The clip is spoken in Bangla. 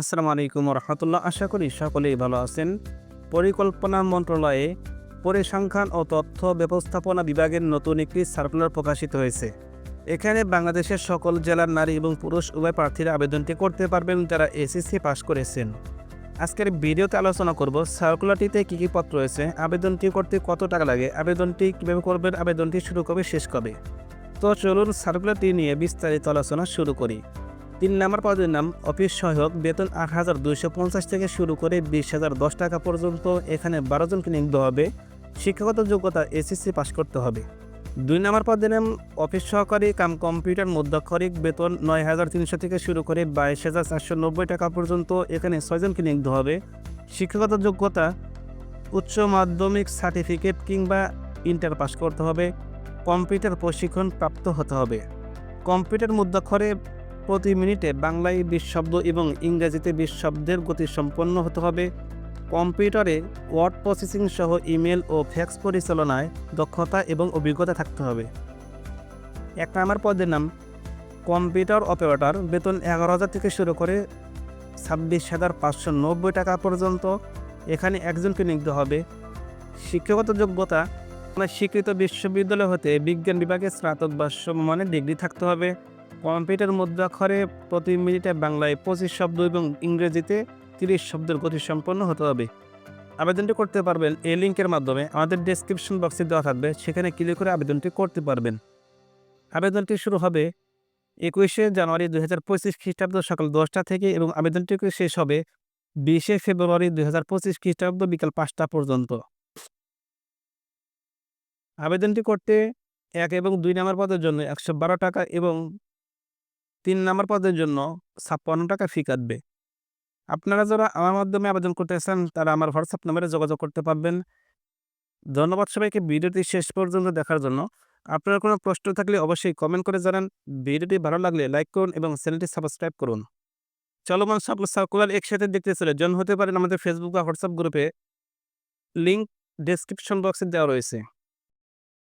আসসালামু আলাইকুম রহমতুল্লাহ আশা করি সকলেই ভালো আছেন। পরিকল্পনা মন্ত্রণালয়ে পরিসংখ্যান ও তথ্য ব্যবস্থাপনা বিভাগের নতুন একটি সার্কুলার প্রকাশিত হয়েছে। এখানে বাংলাদেশের সকল জেলার নারী এবং পুরুষ উভয় প্রার্থীরা আবেদনটি করতে পারবেন যারা এসএসসি পাস করেছেন। আজকের ভিডিওতে আলোচনা করব সার্কুলারটিতে কী কী পত্র রয়েছে, আবেদনটি করতে কত টাকা লাগে, আবেদনটি কীভাবে করবেন, আবেদনটি শুরু কবে, শেষ কবে। তো চলুন সার্কুলারটি নিয়ে বিস্তারিত আলোচনা শুরু করি। তিন নম্বর পদের নাম অফিস সহায়ক। বেতন আট হাজার দুইশো পঞ্চাশ থেকে শুরু করে বিশ হাজার দশ টাকা পর্যন্ত এখানে বারো জনকে নিয়োগ হবে। শিক্ষাগত যোগ্যতা এসএসসি পাস করতে হবে। দুই নম্বর পদের নাম অফিস সহকারী কাম কম্পিউটার মধ্যাক্ষরিক। বেতন নয় হাজার তিনশো থেকে শুরু করে বাইশ হাজার চারশো নব্বই টাকা পর্যন্ত এখানে ছয়জনকে নিয়োগ হবে। শিক্ষাগত যোগ্যতা উচ্চ মাধ্যমিক সার্টিফিকেট কিংবা ইন্টার পাস করতে হবে। কম্পিউটার প্রশিক্ষণ প্রাপ্ত হতে হবে। কম্পিউটার মুদ্রাক্ষরে প্রতি মিনিটে বাংলায় বিশ শব্দ এবং ইংরেজিতে বিশ শব্দের গতি সম্পন্ন হতে হবে। কম্পিউটারে ওয়ার্ড প্রসেসিং সহ ইমেল ও ফ্যাক্স পরিচালনায় দক্ষতা এবং অভিজ্ঞতা থাকতে হবে। এক নম্বর পদের নাম, কম্পিউটার অপারেটর, বেতন এগারো হাজার থেকে শুরু করে ছাব্বিশ হাজার পাঁচশো নব্বই টাকা পর্যন্ত। এখানে একজনকে নিয়োগ হবে। শিক্ষাগত যোগ্যতা মানে স্বীকৃত বিশ্ববিদ্যালয় হতে বিজ্ঞান বিভাগে স্নাতক বা সমমানের ডিগ্রি থাকতে হবে। কম্পিউটার মুদ্রাক্ষরে প্রতি মিনিটে বাংলায় পঁচিশ শব্দ এবং ইংরেজিতে তিরিশ শব্দের গতি সম্পন্ন হতে হবে। আবেদনটি করতে পারবেন এই লিঙ্কের মাধ্যমে। আমাদের ডেসক্রিপশন বক্সে দেওয়া থাকবে, সেখানে ক্লিক করে আবেদনটি করতে পারবেন। আবেদনটি শুরু হবে একুশে জানুয়ারি দুই হাজার পঁচিশ খ্রিস্টাব্দ সকাল দশটা থেকে এবং আবেদনটি শেষ হবে বিশে ফেব্রুয়ারি দুই হাজার পঁচিশ খ্রিস্টাব্দ বিকাল পাঁচটা পর্যন্ত। আবেদনটি করতে এক এবং দুই নম্বর পদের জন্য একশো বারো টাকা এবং তিন নম্বর পদের জন্য ছাপ্পান্ন টাকা ফি কাটবে। আপনারা যারা আমার মাধ্যমে আবেদন করতে চান তারা আমার হোয়াটসঅ্যাপ নম্বরে যোগাযোগ করতে পারবেন। ধন্যবাদ সবাইকে, ভিডিওটি শেষ পর্যন্ত দেখার জন্য। আপনার কোনো প্রশ্ন থাকলে অবশ্যই কমেন্ট করে জানান। ভিডিওটি ভালো লাগলে লাইক করুন এবং চ্যানেলটি সাবস্ক্রাইব করুন। চলমান সকল সার্কুলার একসাথে দেখতে চলে জন হতে পারেন আমাদের ফেসবুক বা হোয়াটসঅ্যাপ গ্রুপে লিঙ্ক ডেসক্রিপশন বক্সে দেওয়া রয়েছে।